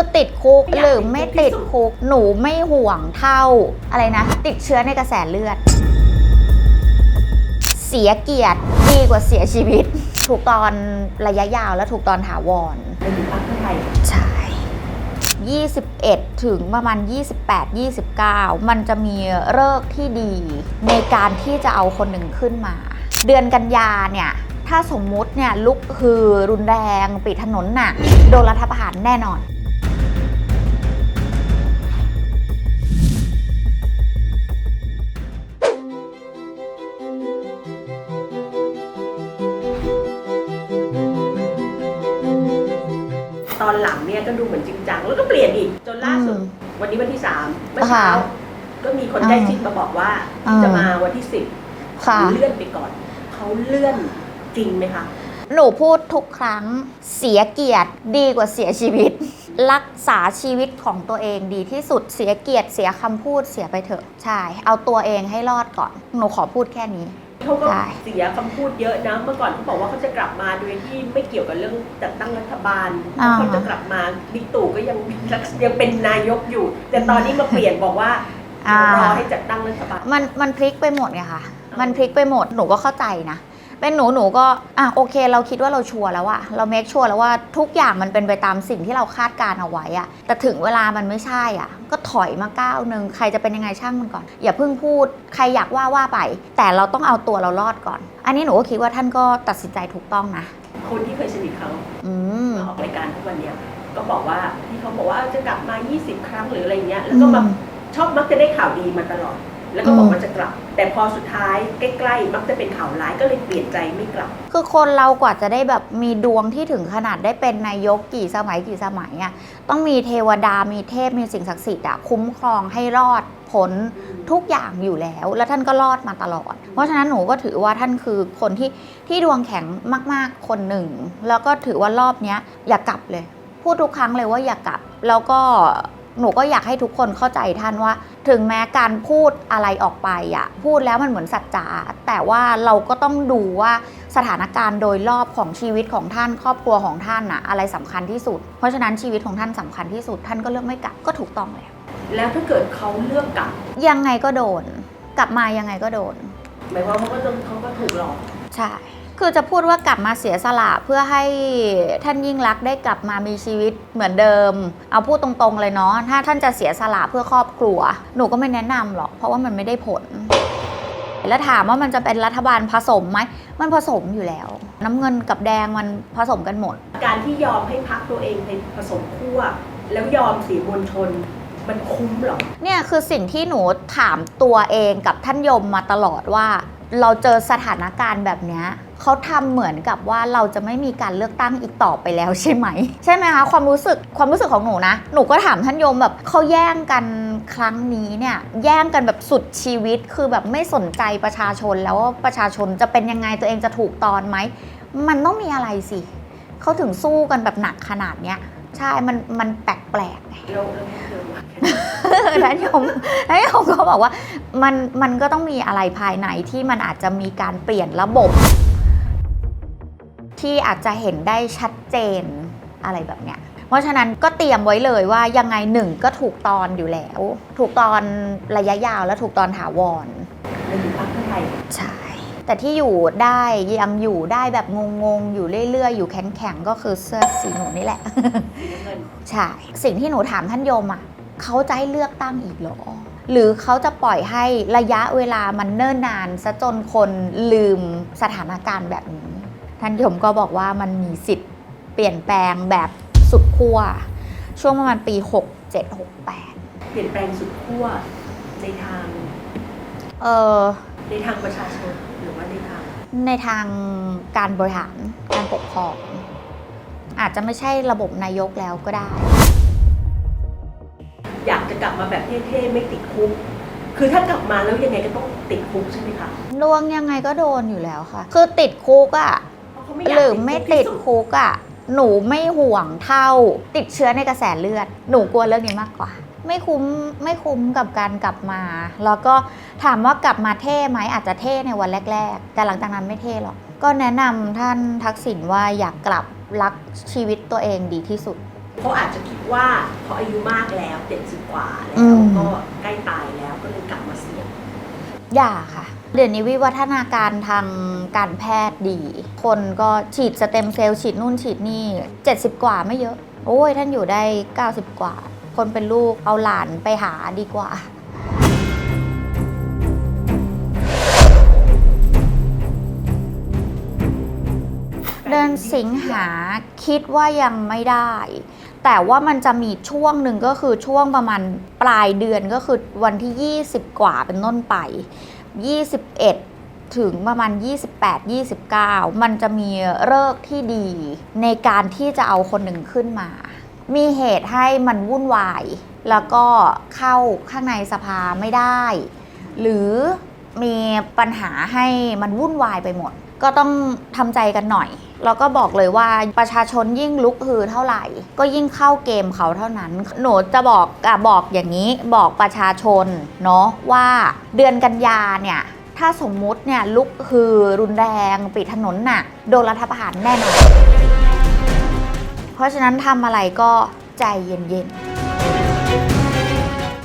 คือติดคุกหรือไม่ติดคุกหนูไม่ห่วงเท่าอะไรนะ ติดเชื้อในกระแสเลือด เสียเกียรติดีกว่าเสียชีวิต ถูกตอนระยะยาวและถูกตอนถาวรไปอยู่พรรคเพื่อไทยใช่21 ถึงประมาณ 28 29 มันจะมีเลิกษ์ที่ดี ในการที่จะเอาคนหนึ่งขึ้นมา เดือนกันยาเนี่ย ถ้าสมมุติเนี่ยลุกฮือรุนแรง ปิดถนนหนักโดนรัฐประหารแน่นอน อนหลังเนี่ยก็ดูเหมือนจริงจังแล้วก็เปลี่ยนอีกจนล่าสุดอืมวันนี้วันที่สามเมื่อเช้าค่ะก็มีคนใกล้ชิดมาบอกว่าอ่าจะมาวันที่สิบค่ะเลื่อนไปก่อนเขาเลื่อนจริงไหมคะหนูพูดทุกครั้งเสียเกียรติดีกว่าเสียชีวิต รักษาชีวิตของตัวเองดีที่สุดเสียเกียรติเสียคำพูดเสียไปเถอะใช่ เอาตัวเองให้รอดก่อน หนูขอพูดแค่นี้ เขาก็ใช่เสียคำพูดเยอะนะเมื่อก่อนเขาบอกว่าเขาจะกลับมาโดยที่ไม่เกี่ยวกับเรื่องจัดตั้งรัฐบาลอ่า เขาจะกลับมาบิ๊กตู่ก็ยังยังเป็นนายกอยู่ แต่ตอนนี้มาเปลี่ยนบอกว่าอ่าเดี๋ยวรอให้จัดตั้งรัฐบาล มันมันพลิกไปหมดไงค่ะ มันพลิกไปหมด หนูก็เข้าใจนะ เป็นหนูหนูก็อะโอเค เราคิดว่าเราชัวร์แล้วอะเราเมคชัวร์แล้วว่าทุกอย่างมันเป็นไปตามสิ่งที่เราคาดการเอาไว้อะแต่ถึงเวลามันไม่ใช่อะก็ถอยมาก้าวหนึ่งใครจะเป็นยังไงช่างมันก่อน อย่าเพิ่งพูด ใครอยากว่าว่าไป แต่เราต้องเอาตัวเรารอดก่อน อันนี้หนูก็คิดว่าท่านก็ตัดสินใจถูกต้องนะคนที่เคยสนิทเขาอืมมาออกรายการทุกวันเนี้ยก็บอกว่าที่เขาบอกว่าจะกลับมา 20 ครั้งหรืออะไรเงี้ยแล้วก็มาอืมชอบมักจะได้ข่าวดีมาตลอด แล้วก็บออืกมว่าจะกลับ แต่พอสุดท้ายใกล้ๆมักจะเป็นข่าวร้ายก็เลยเปลี่ยนใจไม่กลับ คือคนเรากว่าจะได้แบบมีดวงที่ถึงขนาดได้เป็นนายกกี่สมัยกี่สมัยอะ่ะต้องมีเทวดามีเทพมีสิ่งศักดิ์สิทธิ์อะคุ้มครองให้รอดพ้นทุกอย่างอยู่แล้ว แล้วท่านก็รอดมาตลอด เพราะฉะนั้นหนูก็ถือว่าท่านคือคนที่ที่ดวงแข็งมาก ๆ คนหนึ่ง แล้วก็ถือว่ารอบเนี้ยอย่ากลับเลย พูดทุกครั้งเลยว่าอย่ากลับ แล้วก็ หนูก็อยากให้ทุกคนเข้าใจท่านว่า ถึงแม้การพูดอะไรออกไปอะพูดแล้วมันเหมือนสัจจะแต่ว่าเราก็ต้องดูว่าสถานการณ์โดยรอบของชีวิตของท่าน ครอบครัวของท่านอะอะไรสำคัญที่สุด เพราะฉะนั้นชีวิตของท่านสำคัญที่สุด ท่านก็เลือกไม่กลับก็ถูกต้องแล้วแล้วถ้าเกิดเขาเลือกกลับ ยังไงก็โดน กลับมายังไงก็โดนหมายความว่าเขาก็ต้องเขาก็ถูกหลอกใช่ คือจะพูดว่ากลับมาเสียสละเพื่อให้ท่านยิ่งรักษณ์ได้กลับมามีชีวิตเหมือนเดิม เอาพูดตรงๆเลยเนาะถ้าท่านจะเสียสละเพื่อครอบครัว หนูก็ไม่แนะนำหรอก เพราะว่ามันไม่ได้ผล แล้วถามว่ามันจะเป็นรัฐบาลผสมไหมมันผสมอยู่แล้ว น้ำเงินกับแดงมันผสมกันหมด การที่ยอมให้พักตัวเองเป็นผสมขั้วแล้วยอมเสียมวลชนมันคุ้มเหรอเนี่ยคือสิ่งที่หนูถามตัวเองกับท่านยมมาตลอดว่า เราเจอสถานการณ์แบบนี้เขาทำเหมือนกับว่าเราจะไม่มีการเลือกตั้งอีกต่อไปแล้วใช่ไหม ใช่ไหมคะความรู้สึกความรู้สึกของหนูนะ หนูก็ถามท่านโยมแบบเขาแย่งกันครั้งนี้เนี่ยแย่งกันแบบสุดชีวิตคือแบบไม่สนใจประชาชนแล้วว่าประชาชนจะเป็นยังไงตัวเองจะถูกตอนไหม มันต้องมีอะไรสิเขาถึงสู้กันแบบหนักขนาดเนี้ยใช่มันมันแปลกๆไง แล้วแล้วเดินมาท่านยมท่านยมก็บอกว่ามันมันก็ต้องมีอะไรภายในที่มันอาจจะมีการเปลี่ยนระบบ ที่อาจจะเห็นได้ชัดเจนอะไรแบบเนี้ยเพราะฉะนั้นก็เตรียมไว้เลยว่ายังไงหนึ่งก็ถูกตอนอยู่แล้ว ถูกตอนระยะยาวและถูกตอนถาวรไปอยู่พรรคเพื่อไทยใช่แต่ที่อยู่ได้ยังอยู่ได้แบบงงๆ อยู่เรื่อยๆ อยู่แข็งๆ ก็คือเสื้อสีหนูนี่แหละสีน้ำเงินใช่ สิ่งที่หนูถามท่านโยมอะ เขาจะให้เลือกตั้งอีกเหรอ หรือเขาจะปล่อยให้ระยะเวลามันเนิ่นนานซะจนคนลืมสถานการณ์แบบนี้ ท่านโยมก็บอกว่ามันมีสิทธิ์เปลี่ยนแปลงแบบสุดขั้วช่วงประมาณปี 67 68 เปลี่ยนแปลงสุดขั้วในทางเออในทางประชาชนหรือว่าในทาง ในทางการบริหารการปกครองอาจจะไม่ใช่ระบบนายกแล้วก็ได้อยา กจะกลับมาแบบเท่ๆไม่ติดคุก คือถ้ากลับมาแล้วยังไงก็ต้องติดคุกใช่ไหมคะดวงยังไงก็โดนอยู่แล้วค่ะ คือติดคุกอะ่ะเพราะเขาไม่อยากหรือไม่ติดที่สุคุกอะ่ะหนูไม่ห่วงเท่า ติดเชื้อในกระแสเลือด หนูกลัวเรื่องนี้มากกว่า ไม่คุ้มไม่คุ้มกับการกลับมา แล้วก็ถามว่ากลับมาเท่ไหมอาจจะเท่ในวันแรก ๆ แต่หลังจากนั้นไม่เท่หรอกก็แนะนำท่านทักษิณว่าอยากกลับรักชีวิตตัวเองดีที่สุด เขาอาจจะคิดว่าเขาอายุมากแล้วเจ็ดสิบกว่าแล้อืวม ก็ใกล้ตายแล้วก็เลยกลับมาเสี่ยง อย่าค่ะ เดี๋ยวนี้วิวัฒนาการทางการแพทย์ดี คนก็ฉีดสเต็มเซลล์ฉีดนู่นฉีดนี่ 70 กว่าไม่เยอะ โอ้ยท่านอยู่ได้ 90 กว่า คนเป็นลูกเอาหลานไปหาดีกว่า เดือนสิงหาคิดว่ายังไม่ได้ แต่ว่ามันจะมีช่วงหนึ่งก็คือช่วงประมาณปลายเดือนก็คือวันที่ 20 กว่าเป็นต้นไป 21 ถึงประมาณ 28 29 มันจะมีเลิกที่ดีในการที่จะเอาคนหนึ่งขึ้นมา มีเหตุให้มันวุ่นวาย แล้วก็เข้าข้างในสภาไม่ได้ หรือมีปัญหาให้มันวุ่นวายไปหมด ก็ต้องทำใจกันหน่อย แล้วก็บอกเลยว่าประชาชนยิ่งลุกฮือเท่าไหร่ ก็ยิ่งเข้าเกมเขาเท่านั้น หนูจะบอกอะบอกอย่างนี้บอกประชาชนเนาะว่าเดือนกันยาเนี่ยถ้าสมมุติเนี่ยลุกฮือรุนแรงปิดถนนน่ะโดนรัฐประหารแน่นอนเพราะฉะนั้นทำอะไรก็ใจเย็นๆ